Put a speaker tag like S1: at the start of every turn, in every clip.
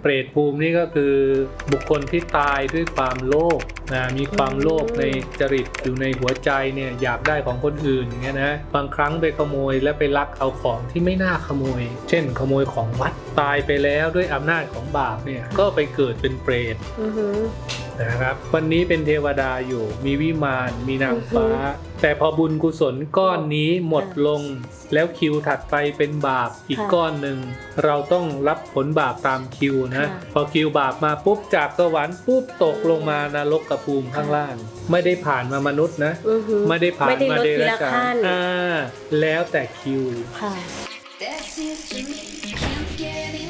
S1: เปรตภูมินี่ก็คือบุคคลที่ตายด้วยความโลภนะมีความโลภในจริตอยู่ในหัวใจเนี่ยอยากได้ของคนอื่นอย่างเงี้ยนะบางครั้งไปขโมยและไปลักเอาของที่ไม่น่าขโมย เช่น ขโมยของวัดตายไปแล้วด้วยอำนาจของบาปเนี่ยก็ไปเกิดเป็นเปรต นะครับ วันนี้เป็นเทวดาอยู่ มีวิมานมีนางฟ้า
S2: อือฮึ
S1: แต่พอบุญกุศลก้อนนี้หมดลง แล้วคิวถัดไปเป็นบาปอีก
S2: ค่ะ
S1: ก้อนหนึ่ง เราต้องรับผลบาปตามคิวนะ
S2: ค่ะ
S1: พอคิวบาปมาปุ๊บจากสวรรค์ปุ๊บตกลงมานรกกระภูมิข้างล่าง ไม่ได้ผ่านมามนุษย์นะ
S2: อือหือ
S1: ไม่ได้ผ่าน
S2: ไม่ได้
S1: มา
S2: ลด
S1: เด
S2: ที
S1: รั
S2: ละ
S1: จฉา
S2: ขั้
S1: น
S2: น
S1: อ่าแล้วแต่คิว
S2: ค่ะ
S3: That's it for me. Can't get enough.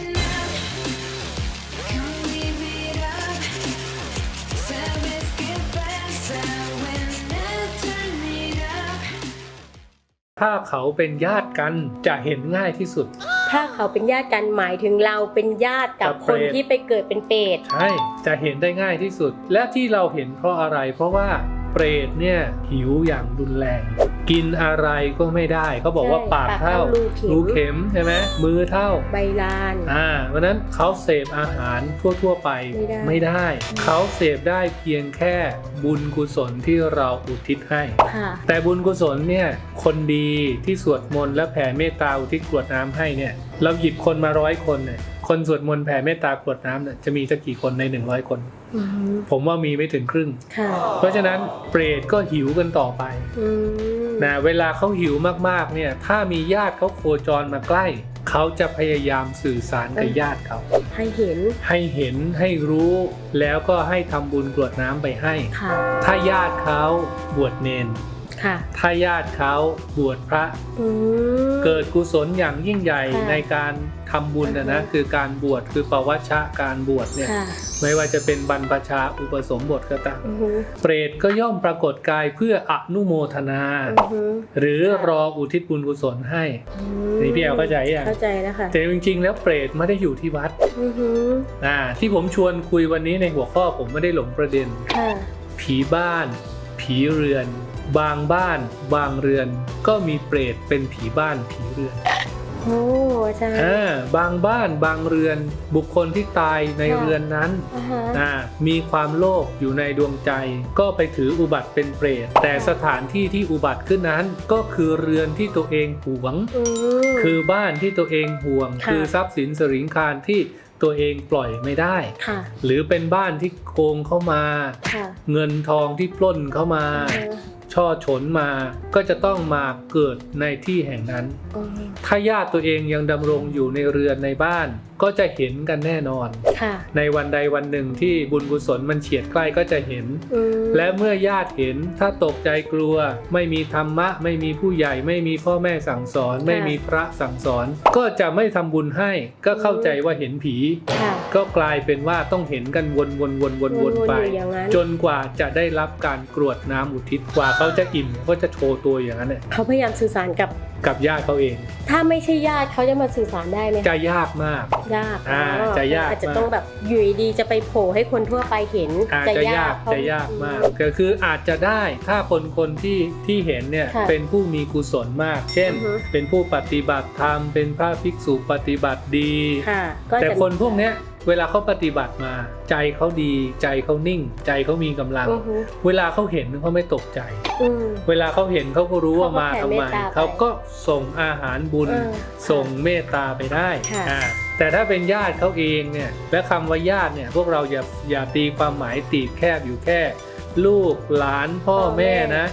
S1: ถ้าเขาเป็นญาติกันจะเห็นง่ายที่สุด
S2: ถ้าเขาเป็นญาติกันหมายถึงเราเป็นญาติกับ
S1: กับ
S2: ค
S1: เปร
S2: น
S1: ต
S2: ที่ไปเกิดเป็นเปรต
S1: ใช่จะเห็นได้ง่ายที่สุด และที่เราเห็นเพราะอะไร เพราะว่า เปรตเนี่ยหิวอย่างรุนแรง กินอะไรก็ไม่ได้เขาบอกว่า
S2: ใช่
S1: ปากเท่า
S2: ปากเท่ารูเข็ม
S1: รูเข็มใช่ไหมมือเท่า
S2: ใบลาน
S1: อ่าเพราะฉะนั้นเขาเสพอาหารทั่ว ๆ ไป
S2: ไม่ได้
S1: เขาเสพได้เพียงแค่บุญกุศลที่เราอุทิศให้
S2: ค่ะ
S1: แต่บุญกุศลเนี่ยคนดีที่สวดมนต์และแผ่เมตตาอุทิศกรวดน้ำให้เนี่ยเราหยิบคนมาร้อยคนเนี่ย คนสวดมนต์แผ่เมตตากรวดน้ำเนี่ยจะมีสักกี่คนใน100คน
S2: อือหือ
S1: ผมว่ามีไม่ถึงครึ่ง
S2: ค่ะ
S1: เพราะฉะนั้นเปรตก็หิวกันต่อไป
S2: อืม
S1: นะเวลาเขาหิวมากๆเนี่ยถ้ามีญาติเขาโคจรมาใกล้ เขาจะพยายามสื่อสารกับญาติเขา
S2: ให้เห็น
S1: ให้เห็นให้รู้แล้วก็ให้ทำบุญกรวดน้ำไปให้
S2: ค่ะ
S1: ถ้าญาติเขาบวชเนน
S2: ค่ะ
S1: ถ้าญาติเขาบวชพระ
S2: อืม
S1: เกิดกุศลอย่างยิ่งใหญ่
S2: ค่ะ
S1: ในการทำบุญนะนะ
S2: อือฮึ
S1: คือการบวชคือปวัชชะการบวชเนี่ย
S2: ค่ะ
S1: ไม่ว่าจะเป็นบรรพชาอุปสมบทก็ตาม
S2: อือหือ
S1: เปรตก็ย่อมปรากฏกายเพื่ออนุโมทนา
S2: อือหือ
S1: หรือ
S2: ค่ะ
S1: รออุทิศบุญกุศลให้
S2: อืม
S1: นี่พี่แอลเข้าใจยัง
S2: เข้าใจแล้วค่ะ
S1: แต่จริงๆ แล้วเปรตไม่ได้อยู่ที่วัด
S2: อือหือ
S1: อ่าที่ผมชวนคุยวันนี้ในหัวข้อผมไม่ได้หลงประเด็น
S2: ค่ะ
S1: ผีบ้าน ผีเรือน บางบ้าน บางเรือน ก็มีเปรตเป็นผีบ้านผีเรือน
S2: โอ้อาจารย์
S1: อ่าบางบ้านบางเรือนบุคคลที่ตายใน
S2: ค่ะ
S1: เรือนนั้น
S2: อ่าฮะ
S1: อ่ามีความโลภอยู่ในดวงใจ ก็ไปถืออุบัติเป็นเปรต แต่สถานที่ที่อุบัติขึ้นนั้น ก็คือเรือนที่ตัวเองหวง
S2: อืม
S1: คือบ้านที่ตัวเองห่วง
S2: ค่ะ
S1: คือทรัพย์สินสริงคารที่ตัวเองปล่อยไม่ได้
S2: ค่ะ
S1: หรือเป็นบ้านที่โกงเข้ามา
S2: ค่ะ
S1: เงินทองที่ปล้นเข้ามา
S2: เออ
S1: ช่อฉนมาก็จะต้องมาเกิดในที่แห่งนั้น
S2: อืม
S1: ถ้าญาติตัวเองยังดำรงอยู่ในเรือนในบ้าน ก็จะเห็นกันแน่นอน
S2: ค่ะ
S1: ในวันใดวันหนึ่งที่บุญกุศลมันเฉียดใกล้ก็จะเห็น
S2: อืม
S1: และเมื่อญาติเห็นถ้าตกใจกลัว ไม่มีธรรมะ ไม่มีผู้ใหญ่ ไม่มีพ่อแม่สั่งสอน ไม่มีพระสั่งสอน ก็จะไม่ทำบุญให้ก็เข้าใจว่าเห็นผี
S2: ค่ะ
S1: ก็กลายเป็นว่าต้องเห็นกันวนวนวนวนวนไป
S2: อยู่อย่างนั้น
S1: จนกว่าจะได้รับการกรวดน้ำอุทิศกว่าเขาจะอิ่มก็จะโชว์ตัวอย่างนั้นเนี่ย
S2: เขาพยายามสื่อสารกับ
S1: กับญาติเขาเอง
S2: ถ้าไม่ใช่ญาติเขาจะมาสื่อสารได้ไหม
S1: จะยากมาก
S2: ยาก
S1: อ่า
S2: อ๋อ
S1: จะยาก
S2: อาจจะ
S1: มาก
S2: ต้องแบบอยู่ดีๆจะไปโผล่ให้คนทั่วไปเห็น
S1: อาจจะยาก
S2: เพระ
S1: จะยากมาก
S2: อื
S1: ก็คืออาจจะได้ถ้าคนคนที่ที่เห็นเนี่ย
S2: ค่ะ
S1: เป็นผู้มีกุศลมาก เช่น
S2: อือฮึ
S1: เป็นผู้ปฏิบัติธรรมเป็นพระภิกษุปฏิบัติดี
S2: ค่ะก็
S1: แต่
S2: จะ
S1: คนพวกเนี้ย เวลาเขาปฏิบัติมา ใจเขาดีใจเขานิ่ง ใจเขามีกำลัง
S2: อือฮึ
S1: เวลาเขาเห็นเขาไม่ตกใจ
S2: อืม
S1: เวลาเขาเห็นเขาก็รู้ว่ามา
S2: เขาก็
S1: ทำไม
S2: แผ่เมตตาไป
S1: เขาก็ส่งอาหารบุญ
S2: เออ
S1: ส่งเมตตาไปได้
S2: ค่ะ
S1: อ่าแต่ถ้าเป็นญาติเขาเองเนี่ยและคำว่าญาติเนี่ยพวกเราอย่าอย่าตีความหมายตีบแคบอยู่แค่ ลูกหลานพ่อ
S2: พ่อแม่
S1: แม่นะ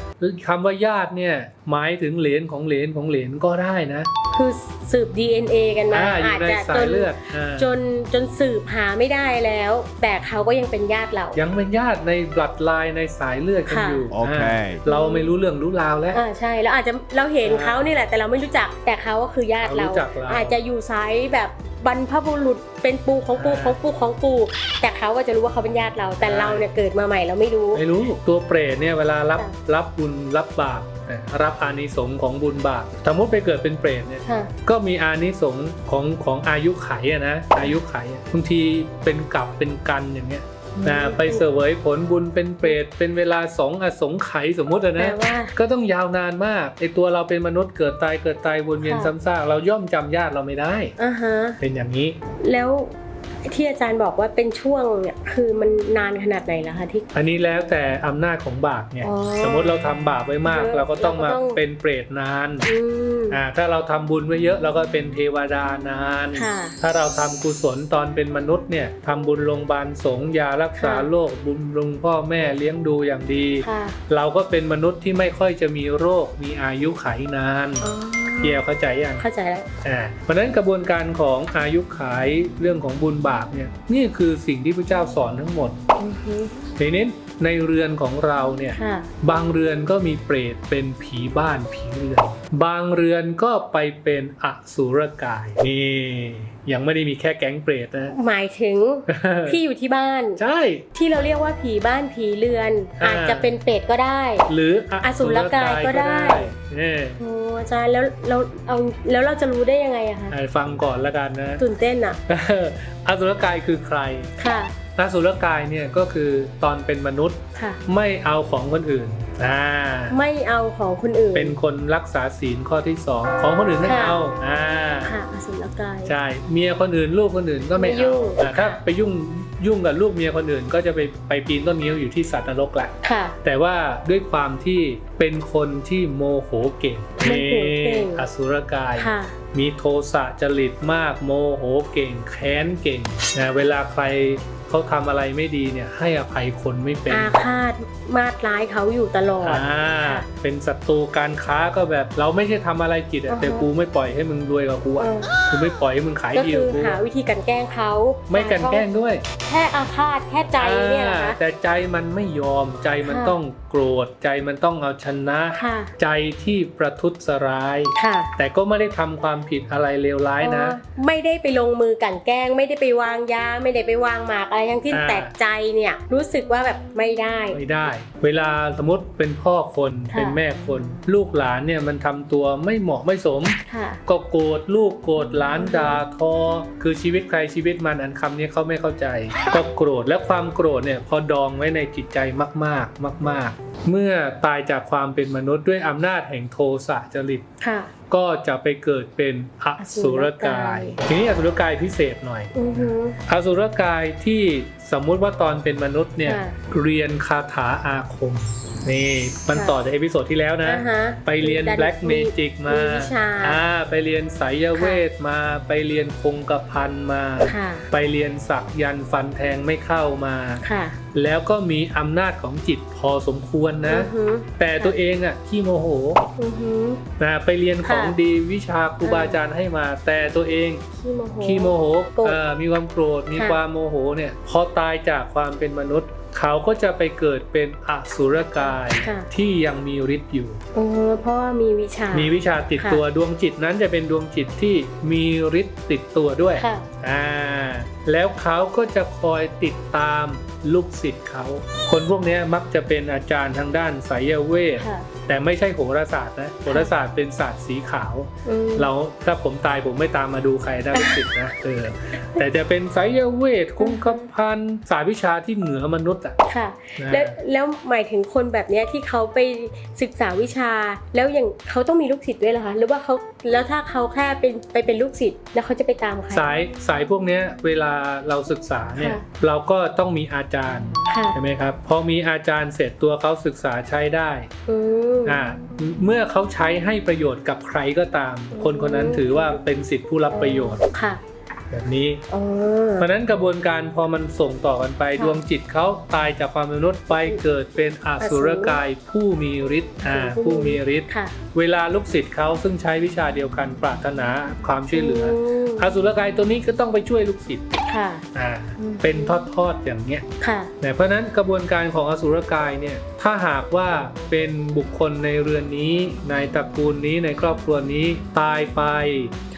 S1: คำว่าญาติเนี่ยหมายถึงเหลนของเหลนของเหลนก็ได้นะ
S2: คือสืบ DNA กันมา
S1: อ่าอยู่
S2: อาจ
S1: ใน
S2: จะ
S1: สา
S2: จ
S1: ย
S2: น
S1: เลือดอ่า
S2: จนจนสืบหาไม่ได้แล้ว แต่เขาก็ยังเป็นญาติเรา
S1: ยังเป็นญาติในบลัดไลน์ในสายเลือดกัน
S2: ค่ะ
S1: อยู่
S4: โอเคา
S1: เราไม่รู้เรื่องรู้ราวแล้ว
S2: อ่าใช่แล้วอาจจะเราเห็น
S1: อ่า
S2: เขานี่แหละแต่เราไม่รู้จักแต่เขาก็คือญาติ
S1: เรา
S2: เรา
S1: รู้จักเรา
S2: อาจจะอยู่สายแบบ บรรพบุรุษเป็นปูของปู
S1: อ่า
S2: ของปูของปูแต่เขาก็จะรู้ว่าเขาเป็นญาติเรา แต่
S1: ใช่
S2: เราเนี่ยเกิดมาใหม่เราไม่รู้
S1: ไม่รู้ตัวเปรตเนี่ยเวลารับ
S2: ค่ะ
S1: รับบุญรับบาปนะรับอานิสงส์ของบุญบาปสมมติไปเกิดเป็นเปรตเนี่ย
S2: ค่ะ
S1: ก็มีอานิสงส์ของของอายุไขอะนะอายุไขอะบางทีเป็นกลับเป็นกันอย่างเงี้ย นะไปเสวยผลบุญเป็นเปรตเป็นเวลาสองอสงไขยสมมุติอะ
S2: แปล
S1: นะ
S2: ว่า
S1: ก็ต้องยาวนานมากไอตัวเราเป็นมนุษย์เกิดตายเกิดตายวนเวียน
S2: ค่ะ
S1: ซ้ำซากเราย่อมจำญาติเราไม่ได้
S2: อ่าฮะ
S1: เป็นอย่างนี้
S2: แล้ว ที่อาจารย์บอกว่าเป็นช่วงเนี่ยคือมันนานขนาดไหนแล้วคะที่
S1: อันนี้แล้วแต่อำนาจของบาปเนี่ย
S2: อ๋อ
S1: สมมติเราทำบาปไว้มาก
S2: เยอะ
S1: เราก็ต้องมา
S2: เราก็ต้อง
S1: เป็นเปรตนาน
S2: อืม
S1: อ่าถ้าเราทำบุญไว้เยอะเราก็เป็นเทวดานาน
S2: ค่ะ
S1: ถ้าเราทำกุศลตอนเป็นมนุษย์เนี่ยทำบุญโรงพยาบาลสงฆ์ยารักษา
S2: ค่ะ
S1: โรคบุญลุงพ่อแม่เลี้ยงดูอย่างดี
S2: ค่ะ
S1: เราก็เป็นมนุษย์ที่ไม่ค่อยจะมีโรคมีอายุไขนาน
S2: อ๋อ
S1: เกียวเข้าใจยัง
S2: เข้าใจแล้ว
S1: อ่าเพราะฉะนั้นกระบวนการของอายุขายเรื่องของบุญบาปเนี่ยนี่คือสิ่งที่พระเจ้าสอนทั้งหมด
S2: อือฮึ
S1: ทีนี้ในเรือนของเราเนี่ย
S2: ค่ะ
S1: บางเรือนก็มีเปรตเป็นผีบ้านผีเรือน บางเรือนก็ไปเป็นอสุรกาย นี่ ยังไม่ได้มีแค่แก๊งเปรตนะ
S2: หมายถึง ที่อยู่ที่บ้าน
S1: ใช่
S2: ที่เราเรียกว่าผีบ้านผีเรือน
S1: อ่า
S2: อาจจะเป็นเป็ดก็ได้
S1: หรืออ
S2: อสุรกายก็ได้
S1: เนี่ย
S2: โอ้ อาจารย์แล้วเราเอาแล้วเราจะรู้ได้ยังไงอะคะ
S1: อะฟังก่อนละกันนะ
S2: ตื่นเต้นอะ
S1: อสุรกายคือใคร
S2: ค่ะ
S1: อสุรกายเนี่ยก็คือตอนเป็นมนุษย์
S2: ค่ะ
S1: ไม่เอาของคนอื่นอ่า
S2: ไม่เอาของคนอื่น
S1: เป็นคนรักษาศีลข้อที่สองของคนอื่นไม่
S2: ค่ะ
S1: เอาอ่า
S2: ค่ะอสุรกาย
S1: ใช่เมียคนอื่นลูกคนอื่นก็ไม่
S2: ไม่ยุ่
S1: เอา
S2: ง
S1: อ่าถ้าไปยุ่ง ยุ่งกับลูกเมียคนอื่น ก็จะไปไปปีนต้นงิ้วอยู่ที่สัตว์นรกแหละ
S2: ค่ะ
S1: แต่ว่าด้วยความที่เป็นคนที่โมโหเก่ง
S2: โมโหเก่ง
S1: อสุรกาย
S2: ค่ะ
S1: มีโทสะจริตมากโมโหเก่ง แค้นเก่งนะเวลาใคร เขาทำอะไรไม่ดีเนี่ยให้อภัยคนไม่เป็น
S2: อาฆาตมาดร้ายเขาอยู่ตลอด
S1: อ่า
S2: ค่ะ
S1: เป็นศัตรูการค้าก็แบบเราไม่ใช่ทำอะไรผิดอะ
S2: อ่าฮะ
S1: แต่กูไม่ปล่อยให้มึงรวยกับกู
S2: เอ
S1: อะ
S2: อ
S1: กูไม่ปล่อยให้มึงขาย
S2: ก็
S1: ดี
S2: คื
S1: กั
S2: อบ
S1: กู
S2: หาวิธีกลันแกล้งเขา
S1: ไม่กลันแกล้งด้วย
S2: แค่อาฆาตแค่ใจเนี่ยนะ
S1: อ่า
S2: คะ
S1: แต่ใจมันไม่ยอมใจมัน
S2: ค่ะ
S1: ต้องโกรธใจมันต้องเอาชนะ
S2: ค่ะ
S1: ใจที่ประทุษร้าย
S2: ค่ะ
S1: แต่ก็ไม่ได้ทำความผิดอะไรเลวร้ายนะ
S2: เออไม่ได้ไปลงมือกลันแกล้ง ไม่ได้ไปวางยา ไม่ได้ไปวางหมากอะไรทั้งที่
S1: อ่า
S2: แต่ใจเนี่ยรู้สึกว่าแบบไม่ได้
S1: ไม่ได้ เวลาสมมติเป็นพ่อคน
S2: ค่ะ
S1: เป็นแม่คน ลูกหลานเนี่ยมันทำตัวไม่เหมาะไม่สม
S2: ค่ะ
S1: ก็โกรธลูกโกรธหลานด่าทอ คือชีวิตใครชีวิตมันอันคำนี้เขาไม่เข้าใจ ก็โกรธและความโกรธเนี่ยพอดองไว้ในจิตใจมากๆ มาก ๆ เมื่อตายจากความเป็นมนุษย์ด้วยอำนาจแห่งโทสะจริต
S2: ค่ะ
S1: ก็จะไปเกิดเป็นอสุรกาย ทีนี้อสุรกายพิเศษหน่อย
S2: อือหือ
S1: อสุรกายที่สมมุติว่าตอนเป็นมนุษย์เนี่ย
S2: ค่ะ
S1: เรียนคาถาอาคมนี่มัน
S2: ค่ะ
S1: ต่อจากเอพิโซดที่แล้วนะ
S2: อ่าฮะ
S1: ไปเรียน Black Magic มา
S2: วิชา
S1: อ่าไปเรียนไสยเวทมา ไปเรียนคงกระพันมา
S2: ค่ะ
S1: ไปเรียนสักยันต์ฟันแทงไม่เข้ามา
S2: ค่ะ
S1: แล้วก็มีอำนาจของจิตพอสมควรนะ
S2: อือหือ
S1: แต่ตัวเองอะขี้โมโห
S2: อือหือ
S1: นะไปเรียนของ
S2: ค่ะ
S1: ดีวิชาครูบาอาจารย์ให้มา แต่ตัวเอง
S2: ขี้โมโห
S1: ขี้โมโห
S2: โกรธ
S1: เอ่อมีความโกรธมี
S2: ค่ะ
S1: ความโมโหเนี่ยพอตายจากความเป็นมนุษย์เขาก็จะไปเกิดเป็นอสุรกาย
S2: ค่ะ
S1: ที่ยังมีฤทธิ์อยู่
S2: เออเพราะว่ามีวิชา
S1: มีวิชาติด
S2: ค่ะ
S1: ตัวดวงจิตนั้นจะเป็นดวงจิตที่มีฤทธิ์ติดตัวด้วย
S2: ค่ะ
S1: อ่า แล้วเขาก็จะคอยติดตามลูกศิษย์เขา คนพวกเนี้ยมักจะเป็นอาจารย์ทางด้านไสยเวท
S2: ค่ะ
S1: แต่ไม่ใช่โหราศาสตร์นะ โหราศาสตร์เป็นศาสตร์สีขาว
S2: อืม
S1: เราถ้าผมตายผมไม่ตามมาดูใครได้ลูกศิษย์นะเออแต่จะเป็นไสยเวทคุ้งกบพันศาสตร์วิชาที่เหนือมนุษย์อะ
S2: ค่ะ
S1: นะ
S2: แล้วแล้วหมายถึงคนแบบเนี้ยที่เขาไปศึกษาวิชา แล้วอย่างเขาต้องมีลูกศิษย์ด้วยเหรอคะหรือว่าเขา แล้วถ้าเขาแค่เป็นไปเป็นลูกศิษย์แล้วเขาจะไปตามใคร
S1: สายสายพวกเนี้ยเวลาเราศึกษาเนี่ย
S2: ค่ะ
S1: เราก็ต้องมีอาจารย์
S2: ค่ะ
S1: ใช่ไหมครับพอมีอาจารย์เสร็จตัวเขาศึกษาใช้ได้
S2: อืม
S1: อ่าเมื่อเขาใช้ให้ประโยชน์กับใครก็ตาม
S2: อืม
S1: คนคนนั้นถือว่าเป็นสิทธิผู้รับประโยชน์
S2: ค่ะ
S1: แบบนี้
S2: อ๋อ
S1: เพราะฉะนั้นกระบวนการพอมันส่งต่อกันไป
S2: ค่ะ
S1: ดวงจิตเขาตายจากความเป็นมนุษย์ไปเกิดเป็นอสุรกายผู้มีฤทธิ์อ่าผู้มี ฤทธิ์
S2: ค่ะ
S1: เวลาลูกศิษย์เขาซึ่งใช้วิชาเดียวกันปรารถนาความช่วยเหลืออ
S2: ม
S1: อสุรกายตัวนี้ก็ต้องไปช่วยลูกศิษย์
S2: ค่ะ
S1: อ่า
S2: อืม
S1: เป็นทอดๆอย่างเงี้ย
S2: ค่ะ
S1: นะเพราะฉะนั้นกระบวนการของอสุรกายเนี่ยถ้าหากว่าเป็นบุคคลในเรือนนี้ ในตระกูลนี้ในครอบครัวนี้ตายไป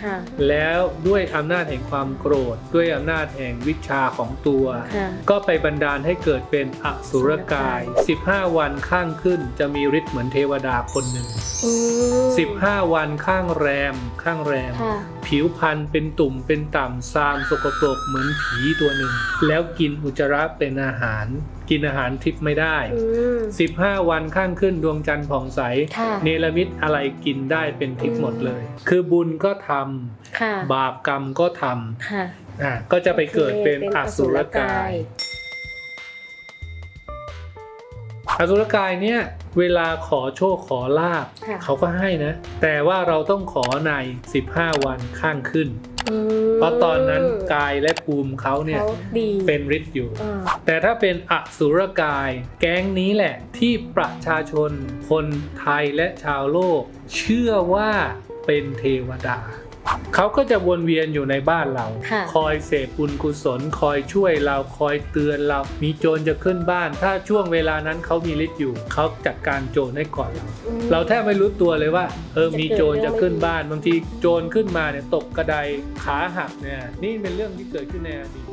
S2: ค่ะ
S1: แล้วด้วยอำนาจแห่งความโกรธ ด้วยอำนาจแห่งวิชาของตัว
S2: ค่ะ
S1: ก็ไปบันดาลให้เกิดเป็นอสุรกาย 15 วันข้างขึ้นจะมีฤทธิ์เหมือนเทวดาคนหนึ่ง
S2: อืม
S1: 15 วันข้างแรม ข้างแรม
S2: ค่ะ
S1: ผิวพรรณเป็นตุ่มเป็นต่ำซามสกปรกเหมือนผีตัวหนึ่ง แล้วกินอุจจาระเป็นอาหาร กินอาหารทิพย์ไม่ได้
S2: อืม
S1: 15 วันข้างขึ้นดวงจันทร์ผ่องใส
S2: ค่ะ
S1: เนรมิตอะไรกินได้เป็นทิพย์หมดเลย คือบุญก็ทำ
S2: ค่ะ
S1: บาปกรรมก็ทำ
S2: ค่ะ
S1: อ่าก็จะไปเกิดเป็นอสุรกายอสุรกายเนี่ยเวลาขอโชคขอลาบ
S2: ค่ะ
S1: เขาก็ให้นะ แต่ว่าเราต้องขอใน 15 วันข้างขึ้น
S2: อืม
S1: เพราะตอนนั้นกายและภูมิเขาเนี่ย
S2: เขาดี
S1: เป็นฤทธิ์อยู่
S2: อ่า
S1: แต่ถ้าเป็นอสุรกายแก๊งนี้แหละที่ประชาชนคนไทยและชาวโลก เชื่อว่าเป็นเทวดา เขาก็จะวนเวียนอยู่ในบ้านเรา
S2: ค่ะ
S1: คอยเสพบุญกุศล คอยช่วยเราคอยเตือนเรา มีโจรจะขึ้นบ้าน ถ้าช่วงเวลานั้นเขามีฤทธิ์อยู่ เขาจัดการโจรให้ก่อนเรา
S2: อืม
S1: เราแทบไม่รู้ตัวเลยว่า เออ
S2: จะ
S1: มี
S2: เกิด
S1: โจรจะขึ้น
S2: เรื่องไม่ดี
S1: บ้าน บางทีโจรขึ้นมาเนี่ยตกกระไดขาหักเนี่ย นี่เป็นเรื่องที่เกิดขึ้นในอดีต